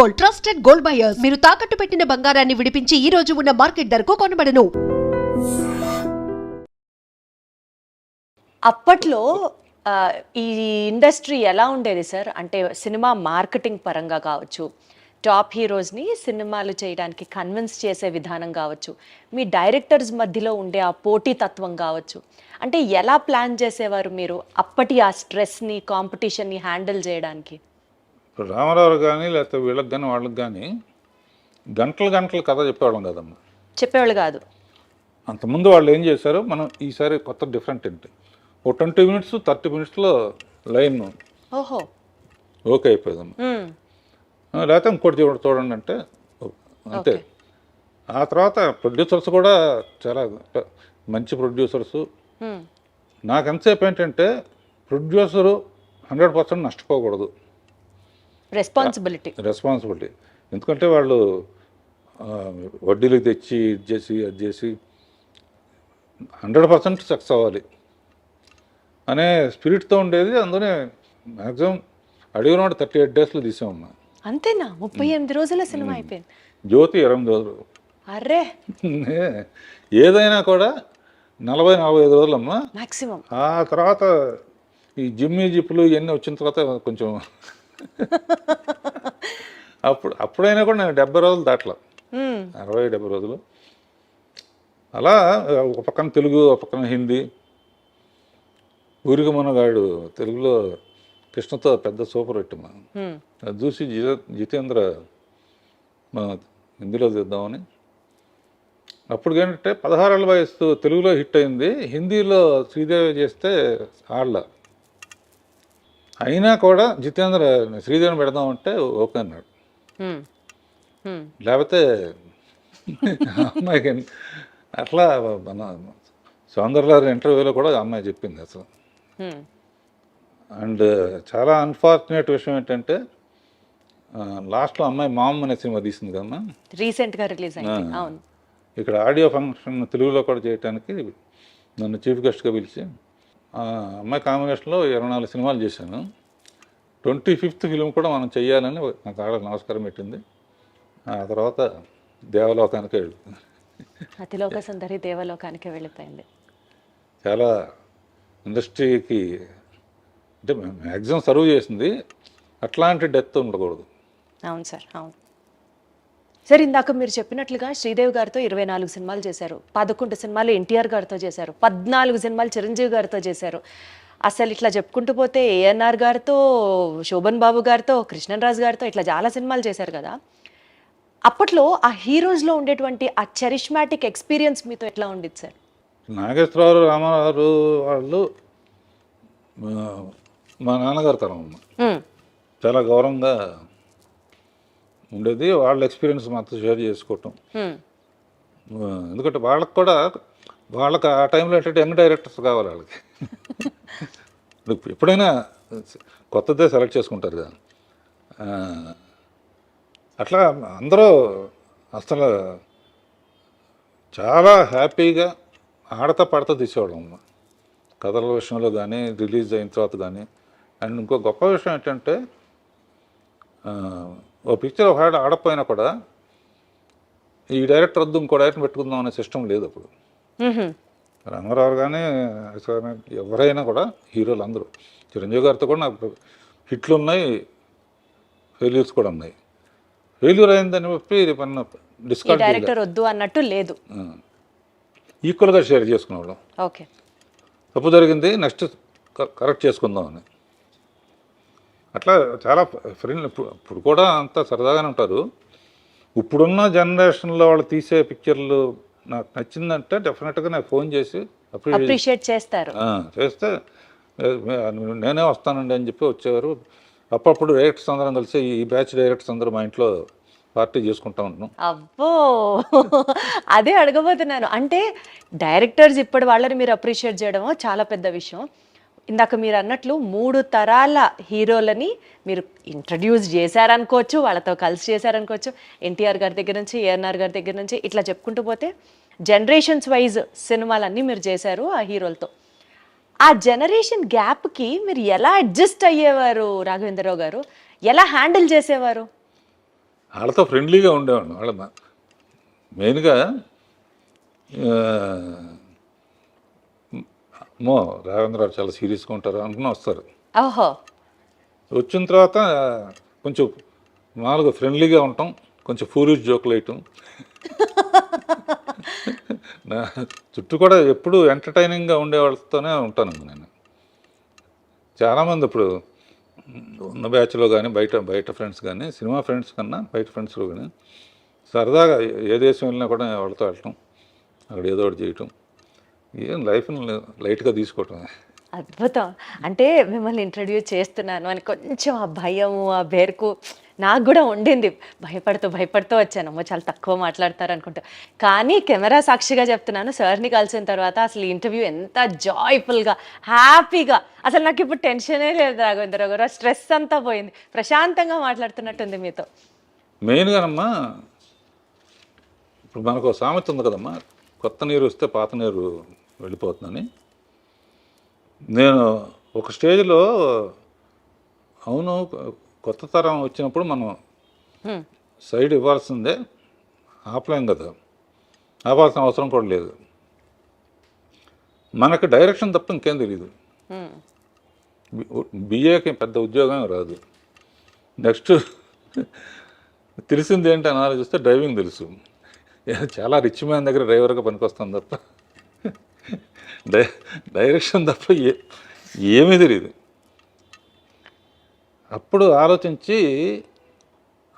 Gold trusted gold buyers. మీరు తాకట్టు పెట్టిన బంగారాన్ని విడిపించి ఈ రోజు ఉన్న మార్కెట్ ధరకు కొనబడను. అప్పట్లో ఆ, ఈ ఇండస్ట్రీ ఎలా ఉండేది సార్? అంటే సినిమా మార్కెటింగ్ పరంగా కావచ్చు టాప్ హీరోస్ని సినిమాలు చేయడానికి కన్విన్స్ చేసే విధానం కావచ్చు మీ డైరెక్టర్స్ మధ్యలో ఉండే ఆ పోటీతత్వం కావచ్చు అంటే ఎలా ప్లాన్ చేసేవారు మీరు అప్పటి ఆ స్ట్రెస్ని కాంపిటీషన్ని హ్యాండిల్ చేయడానికి? ఇప్పుడు రామారావు కానీ లేకపోతే వీళ్ళకి కానీ వాళ్ళకి కానీ గంటలు గంటలు కథ చెప్పేవాళ్ళం కదమ్మా. చెప్పేవాళ్ళు కాదు. అంతకుముందు వాళ్ళు ఏం చేశారు? మనం ఈసారి కొత్త డిఫరెంట్ ఏంటి? ఓ ట్వంటీ మినిట్స్ థర్టీ మినిట్స్లో లైన్ ఓహో. ఓకే అయిపోయిందమ్మా. లేకపోతే ఇంకోటి చూడండి చూడండి అంటే అంతే. ఆ తర్వాత ప్రొడ్యూసర్స్ కూడా చాలా మంచి ప్రొడ్యూసర్స్. నాకు ఎంతసేపు ఏంటంటే ప్రొడ్యూసరు హండ్రెడ్ పర్సెంట్ నష్టపోకూడదు. రెస్పాన్సిబిలిటీ రెస్పాన్సిబిలిటీ ఎందుకంటే వాళ్ళు ఆ, వడ్డీలకు తెచ్చి ఇది చేసి అది చేసి హండ్రెడ్ పర్సెంట్ సక్సెస్ అవ్వాలి. అనే స్పిరిట్తో ఉండేది. అందులోనే మ్యాక్సిమం అడిగిన వాడు థర్టీ ఎయిట్ డేస్లో తీసామన్నా అంతేనా? ముప్పై ఎనిమిది రోజుల సినిమా అయిపోయింది. జ్యోతి ఇరవై రోజులు. అర్రే! ఏదైనా కూడా నలభై నలభై ఐదు రోజులమ్మా. మాక్సిమం. ఆ తర్వాత ఈ జిమ్మి జిప్పులు ఇవన్నీ వచ్చిన తర్వాత కొంచెం అప్పుడు అప్పుడైనా కూడా నేను డెబ్బై రోజులు దాటలా. అరవై డెబ్బై రోజులు. అలా ఒక పక్కన తెలుగు ఒక పక్కన హిందీ. ఊరికి మనగాడు తెలుగులో కృష్ణతో పెద్ద సూపర్ హిట్ మా. అది చూసి జిత జితేంద్ర మా హిందీలో తీద్దామని అప్పుడు ఏంటంటే పదహారేళ్ళ వయసు తెలుగులో హిట్ అయింది. హిందీలో శ్రీదేవి చేస్తే ఆడల. అయినా కూడా జితేంద్ర శ్రీదేవిని పెడదామంటే ఓకే అన్నాడు. లేకపోతే అమ్మాయికి అట్లా మన సౌందర్యాల ఇంటర్వ్యూలో కూడా అమ్మాయి చెప్పింది అసలు. అండ్ చాలా అన్ఫార్చునేట్ విషయం ఏంటంటే లాస్ట్లో అమ్మాయి మామ్ అనే సినిమా తీసింది కదమ్మా? రీసెంట్గా రిలీజ్ అయింది. ఇక్కడ ఆడియో ఫంక్షన్ తెలుగులో కూడా చేయడానికి నన్ను చీఫ్ గెస్ట్గా పిలిచి అమ్మాయి కాంబినేషన్లో ఇరవై నాలుగు సినిమాలు చేశాను. ట్వంటీ ఫిఫ్త్ ఫిలిం కూడా మనం చెయ్యాలని నాకు ఆడ నమస్కారం పెట్టింది. ఆ తర్వాత దేవలోకానికి వెళ్ళింది అతిలోక సుందరి దేవలోకానికి వెళ్ళిపోయింది. చాలా ఇండస్ట్రీకి అంటే మ్యాక్సిమం సర్వ్ చేసింది. అట్లాంటి డెత్ ఉండకూడదు. అవును సార్ అవును. సార్ ఇందాక మీరు చెప్పినట్లుగా శ్రీదేవి గారితో ఇరవై నాలుగు సినిమాలు చేశారు పదకొండు సినిమాలు ఎన్టీఆర్ గారితో చేశారు పద్నాలుగు సినిమాలు చిరంజీవి గారితో చేశారు. అసలు ఇట్లా చెప్పుకుంటూ పోతే ఏఎన్ఆర్ గారితో శోభన్ బాబు గారితో కృష్ణరాజు గారితో ఇట్లా చాలా సినిమాలు చేశారు కదా. అప్పట్లో ఆ హీరోస్లో ఉండేటువంటి ఆ చెరిష్మాటిక్ ఎక్స్పీరియన్స్ మీతో ఎట్లా ఉండేది సార్? నాగేశ్వరరావు రామారావు వాళ్ళు మా నాన్నగారు తరం. చాలా గౌరవంగా ఉండేది. వాళ్ళ ఎక్స్పీరియన్స్ మాతో షేర్ చేసుకోవటం. ఎందుకంటే వాళ్ళకి కూడా వాళ్ళకి ఆ టైంలో ఏంటంటే యంగ్ డైరెక్టర్స్ కావాలి వాళ్ళకి. ఎప్పుడైనా కొత్తదే సెలెక్ట్ చేసుకుంటారు కదా. అట్లా అందరూ అసలు చాలా హ్యాపీగా ఆడతా పాడతా తీసేవాళ్ళం కథల విషయంలో కానీ రిలీజ్ అయిన తర్వాత కానీ అండ్ ఇంకో గొప్ప విషయం ఏంటంటే ఓ పిక్చర్ ఒక ఆడ ఆడపోయినా కూడా ఈ డైరెక్టర్ వద్దు ఇంకో డైరెక్టర్ పెట్టుకుందాం అనే సిస్టమ్ లేదు అప్పుడు. రంగారావు కానీ ఎవరైనా కూడా హీరోలు అందరూ. చిరంజీవి గారితో కూడా నాకు హిట్లు ఉన్నాయి ఫెయిల్యూర్స్ కూడా ఉన్నాయి. ఫెయిల్యూర్ అయిందని చెప్పి డిస్కార్డ్ డైరెక్టర్ వద్దు అన్నట్టు లేదు. ఈక్వల్గా షేర్ చేసుకునేవాళ్ళం. ఓకే. తప్పు జరిగింది నెక్స్ట్ కరెక్ట్ చేసుకుందాం అని అట్లా చాలా ఫ్రెండ్ ఇప్పుడు కూడా అంతా సరదాగానే ఉంటారు. ఇప్పుడున్న జనరేషన్లో వాళ్ళు తీసే పిక్చర్లు నాకు నచ్చిందంటే డెఫినెట్గా నాకు ఫోన్ చేసి అప్రిషియేట్ చేస్తారు. చేస్తే "ఏ, నేనే వస్తానండి అని చెప్పి వచ్చేవారు. అప్పుడప్పుడు డైరెక్టర్స్ అందరం కలిసి ఈ బ్యాచ్ డైరెక్టర్స్ అందరూ మా ఇంట్లో పార్టీ చేసుకుంటా ఉంటున్నాం. అబ్బో! అదే అడగబోతున్నాను. అంటే డైరెక్టర్స్ ఇప్పటి వాళ్ళని మీరు అప్రిషియేట్ చేయడమో చాలా పెద్ద విషయం. ఇందాక మీరు అన్నట్లు మూడు తరాల హీరోలని మీరు ఇంట్రడ్యూస్ చేశారనుకోవచ్చు వాళ్ళతో కలిసి చేశారనుకోవచ్చు. ఎన్టీఆర్ గారి దగ్గర నుంచి ఏఎన్ఆర్ గారి దగ్గర నుంచి ఇట్లా చెప్పుకుంటూ పోతే జనరేషన్స్ వైజ్ సినిమాలన్నీ మీరు చేశారు ఆ హీరోలతో. ఆ జనరేషన్ గ్యాప్కి మీరు ఎలా అడ్జస్ట్ అయ్యేవారు రాఘవేంద్రరావు గారు? ఎలా హ్యాండిల్ చేసేవారు? వాళ్ళతో ఫ్రెండ్లీగా ఉండేవాడు వాళ్ళ మెయిన్గా అమ్మో రాఘవేంద్రరావు చాలా సీరియస్గా ఉంటారు అనుకుని వస్తారు. ఓహో. వచ్చిన తర్వాత కొంచెం మామూలుగా ఫ్రెండ్లీగా ఉంటాం కొంచెం ఫూరిష్ జోకులు వేయటం. నా చుట్టూ కూడా ఎప్పుడు ఎంటర్టైనింగ్గా ఉండే వాళ్ళతోనే ఉంటాను నేను. చాలామంది ఇప్పుడు ఉన్న బ్యాచ్లో కానీ బయట బయట ఫ్రెండ్స్ కానీ సినిమా ఫ్రెండ్స్ కన్నా బయట ఫ్రెండ్స్లో కానీ సరదాగా ఏ దేశం వెళ్ళినా కూడా వాళ్ళతో వెళ్ళటం అక్కడ ఏదో ఒకటి చేయటం. ఏం లైఫ్ని లైట్గా తీసుకోవటం అద్భుతం. అంటే మిమ్మల్ని ఇంట్రడ్యూస్ చేస్తున్నాను అని కొంచెం ఆ భయము ఆ బెరుకు నాకు కూడా ఉండింది. భయపడుతూ భయపడుతూ వచ్చాను. అమ్మో చాలా తక్కువ మాట్లాడతారు అనుకుంటా. కానీ కెమెరా సాక్షిగా చెప్తున్నాను సార్ని కలిసిన తర్వాత అసలు ఇంటర్వ్యూ ఎంత జాయ్ఫుల్గా హ్యాపీగా అసలు నాకు ఇప్పుడు టెన్షనే లేదు రాఘవేంద్ర గారు. స్ట్రెస్ అంతా పోయింది. ప్రశాంతంగా మాట్లాడుతున్నట్టుంది మీతో. మెయిన్గానమ్మా ఇప్పుడు మనకు సామెత ఉంది కదమ్మా కొత్త నీరు వస్తే పాత నీరు వెళ్ళిపోతుందని. నేను ఒక స్టేజ్లో అవును కొత్త తరం వచ్చినప్పుడు మనం. సైడ్ ఇవ్వాల్సిందే ఆపలేం కదా. ఆపాల్సిన అవసరం కూడా లేదు. మనకు డైరెక్షన్ తప్ప ఇంకేం తెలియదు. బిఏకి పెద్ద ఉద్యోగం రాదు. నెక్స్ట్ తెలిసింది ఏంటి అని ఆలోచిస్తే డ్రైవింగ్ తెలుసు. చాలా రిచ్ మ్యాన్ దగ్గర డ్రైవర్గా పనికొస్తాను తప్ప. డై డైరెక్షన్ తప్ప ఏ ఏమీ తెలియదు అప్పుడు ఆలోచించి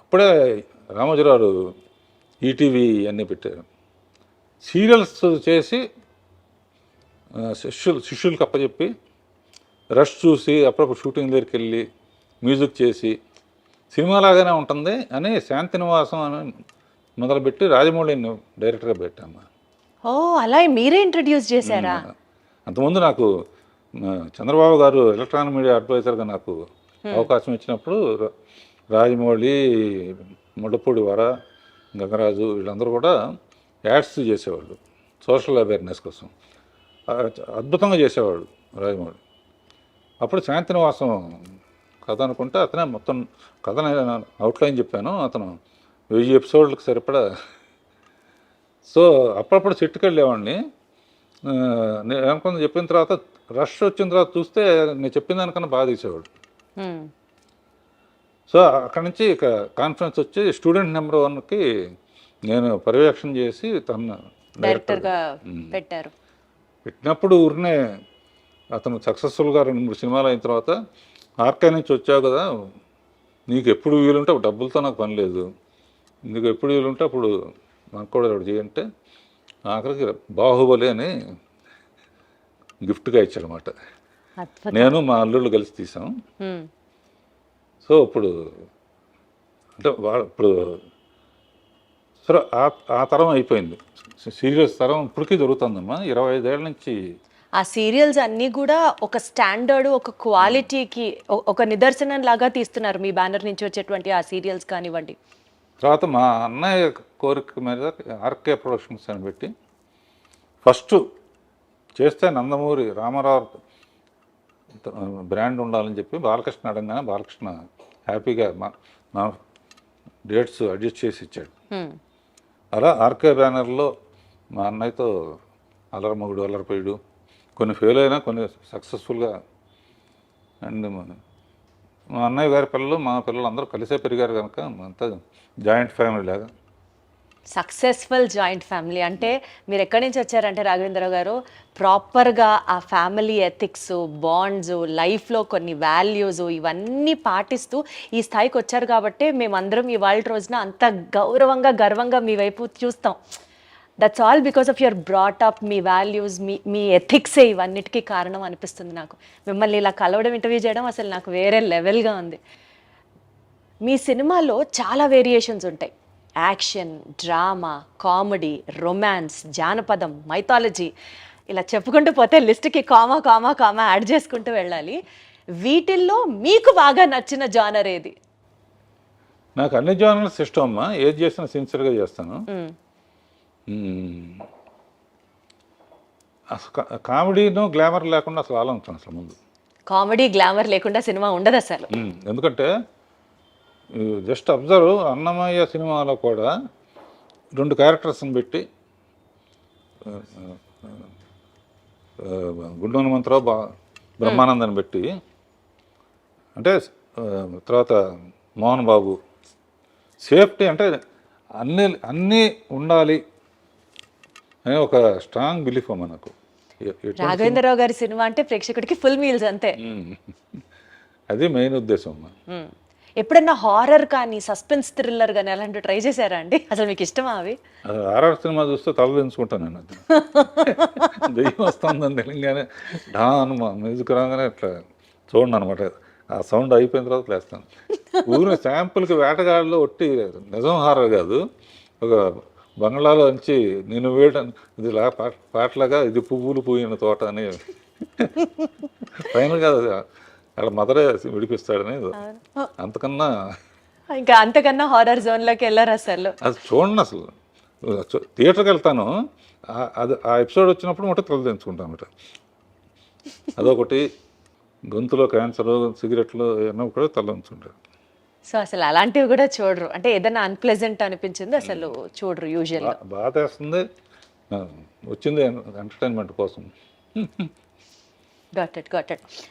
అప్పుడే రామోజీరావు ఈటీవీ అన్నీ పెట్టారు. సీరియల్స్ చేసి శిష్యులు శిష్యులకు అప్పచెప్పి రష్ చూసి అప్పుడప్పుడు షూటింగ్ దగ్గరికి వెళ్ళి మ్యూజిక్ చేసి సినిమా లాగానే ఉంటుంది అని శాంతి నివాసం అని మొదలుపెట్టి రాజమౌళిని డైరెక్టర్గా పెట్టాము. ఓ అలా మీరే ఇంట్రడ్యూస్ చేశారా? అంతకుముందు నాకు చంద్రబాబు గారు ఎలక్ట్రానిక్ మీడియా అడ్వైజర్గా నాకు అవకాశం ఇచ్చినప్పుడు రాజమౌళి ముళ్ళపూడి వర గంగరాజు వీళ్ళందరూ కూడా యాడ్స్ చేసేవాళ్ళు సోషల్ అవేర్నెస్ కోసం. అద్భుతంగా చేసేవాడు రాజమౌళి. అప్పుడు శాంతి నివాసం కథ అనుకుంటే అతనే మొత్తం కథ అవుట్లైన్ చెప్పాను. అతను వెయ్యి ఎపిసోడ్లకు సరిపడా. సో అప్పుడప్పుడు చెట్టుకు వెళ్ళేవాడిని ఆ, నేను అనుకున్న చెప్పిన తర్వాత రష్ వచ్చిన తర్వాత చూస్తే నేను చెప్పిన దానికన్నా బాగా తీసేవాడు. సో అక్కడి నుంచి ఇక కాన్ఫరెన్స్ వచ్చి స్టూడెంట్ నెంబర్ వన్కి నేను పర్యవేక్షణ చేసి తన డైరెక్టర్గా పెట్టారు. పెట్టినప్పుడు ఊరినే అతను సక్సెస్ఫుల్గా రెండు మూడు సినిమాలు అయిన తర్వాత ఆర్కే నుంచి వచ్చావు కదా నీకు ఎప్పుడు వీలుంటే డబ్బులతో నాకు పని లేదు. నీకు ఎప్పుడు వీలుంటే అప్పుడు నాకు కూడా చేయంటే ఆఖరికి బాహుబలి అని గిఫ్ట్గా ఇచ్చాడనమాట నేను మా అల్లుళ్ళు కలిసి తీసాం. సో ఇప్పుడు అంటే వా ఇప్పుడు సరే ఆ ఆ తరం అయిపోయింది. సీరియస్ తరం ఇప్పటికీ జరుగుతుందమ్మా ఇరవై ఐదేళ్ళ నుంచి ఆ సీరియల్స్ అన్నీ కూడా ఒక స్టాండర్డ్ ఒక క్వాలిటీకి ఒక నిదర్శనం లాగా తీస్తున్నారు మీ బ్యానర్ నుంచి వచ్చేటువంటి ఆ సీరియల్స్ కానివ్వండి. తర్వాత మా అన్నయ్య కోరిక మీద ఆర్కే ప్రొడక్షన్స్ అని పెట్టి ఫస్ట్ చేస్తే నందమూరి రామారావు బ్రాండ్ ఉండాలని చెప్పి బాలకృష్ణ అడగానే బాలకృష్ణ హ్యాపీగా మా మా డేట్స్ అడ్జస్ట్ చేసి ఇచ్చాడు. అలా ఆర్కే బ్యానర్లో మా అన్నయ్యతో అలరమగుడు అలరపేయుడు కొన్ని ఫెయిల్ అయినా కొన్ని సక్సెస్ఫుల్గా అండ్ మా- అన్నయ్య గారి పిల్లలు మా పిల్లలు అందరూ కలిసే పెరిగారు కనుక అంతా జాయింట్ ఫ్యామిలీ లాగా. Successful joint family. అంటే మీరు ఎక్కడి నుంచి వచ్చారంటే రాఘవేంద్ర గారు ప్రాపర్గా ఆ ఫ్యామిలీ ఎథిక్స్ బాండ్స్ లైఫ్లో కొన్ని వాల్యూస్ ఇవన్నీ పాటిస్తూ ఈ స్థాయికి వచ్చారు కాబట్టి మేమందరం ఇవాళ రోజున అంత గౌరవంగా గర్వంగా మీ వైపు చూస్తాం. That's all because of your brought up me values మీ మీ ఎథిక్సే ఇవన్నిటికీ కారణం అనిపిస్తుంది నాకు. మిమ్మల్ని ఇలా కలవడం ఇంటర్వ్యూ చేయడం అసలు నాకు వేరే లెవెల్గా ఉంది. మీ సినిమాలో చాలా వేరియేషన్స్ ఉంటాయి. యాక్షన్ డ్రామా కామెడీ రొమాన్స్ జానపదం మైథాలజీ ఇలా చెప్పుకుంటూ పోతే లిస్ట్కి కామా కామా కామా యాడ్ చేసుకుంటూ వెళ్ళాలి. వీటిల్లో మీకు బాగా నచ్చిన జానర్ ఏది నాకు అన్ని జానర్స్ ఇష్టం అమ్మా. ఏది చేసినా సిన్సియర్గా చేస్తాను. అసలు కామెడీను గ్లామర్ లేకుండా అసలు ఆలోచన అసలు ముందు. కామెడీ గ్లామర్ లేకుండా సినిమా ఉండదు అసలు. ఎందుకంటే జస్ట్ అబ్జర్వ్ అన్నమయ్య సినిమాలో కూడా రెండు క్యారెక్టర్స్ని పెట్టి గుండు హనుమంతరావు బా బ్రహ్మానందాన్ని పెట్టి అంటే తర్వాత మోహన్ బాబు సేఫ్టీ అంటే అన్ని అన్నీ ఉండాలి అనే ఒక స్ట్రాంగ్ బిలీఫ్ మనకు. రాఘవేంద్రరావు గారి సినిమా అంటే ప్రేక్షకుడికి ఫుల్ మీల్స్ అంతే. అది మెయిన్ ఉద్దేశం అమ్మా. మ్మ్. ఎప్పుడన్నా హారర్ కానీ సస్పెన్స్ థ్రిల్లర్ కానీ అలాంటివి ట్రై చేశారా అండి? అసలు మీకు ఇష్టమా అవి? ఆర్ఆర్ సినిమా చూస్తే తల దించుకుంటాను నేను దెయ్యం వస్తుందని తెలియగానే డాన్ మ్యూజిక్ రాగానే ఇట్లా చూడండి అనమాట ఆ సౌండ్ అయిపోయిన తర్వాత లేస్తాను. ఊరిని శాంపుల్కి వేటగాళ్ళు ఒట్టి నిజం హారర్ కాదు. ఒక బంగ్లాలో నుంచి నేను వేయడం ఇది లా పాట పాటలాగా ఇది పువ్వులు పూయిన తోట అని. ఫైనల్గా అది వాళ్ళ మదరే విడిపిస్తాడని అంతకన్నా ఇంకా అంతకన్నా హారర్ జోన్లోకి వెళ్ళారు అసలు? అది చూడండి అసలు. థియేటర్కి వెళ్తాను. అది ఆ ఎపిసోడ్ వచ్చినప్పుడు మటు తల తెంచుకుంటాను అదొకటి గొంతులో క్యాన్సర్ సిగరెట్లు ఏమన్నా కూడా తల ఉంచుంటారు సో అసలు అలాంటివి కూడా చూడరు. అంటే ఏదైనా అన్ప్లెజెంట్ అనిపించింది అసలు చూడరు యూజువల్ బాధ వేస్తుంది వచ్చింది ఎంటర్టైన్మెంట్ కోసం. Got it got it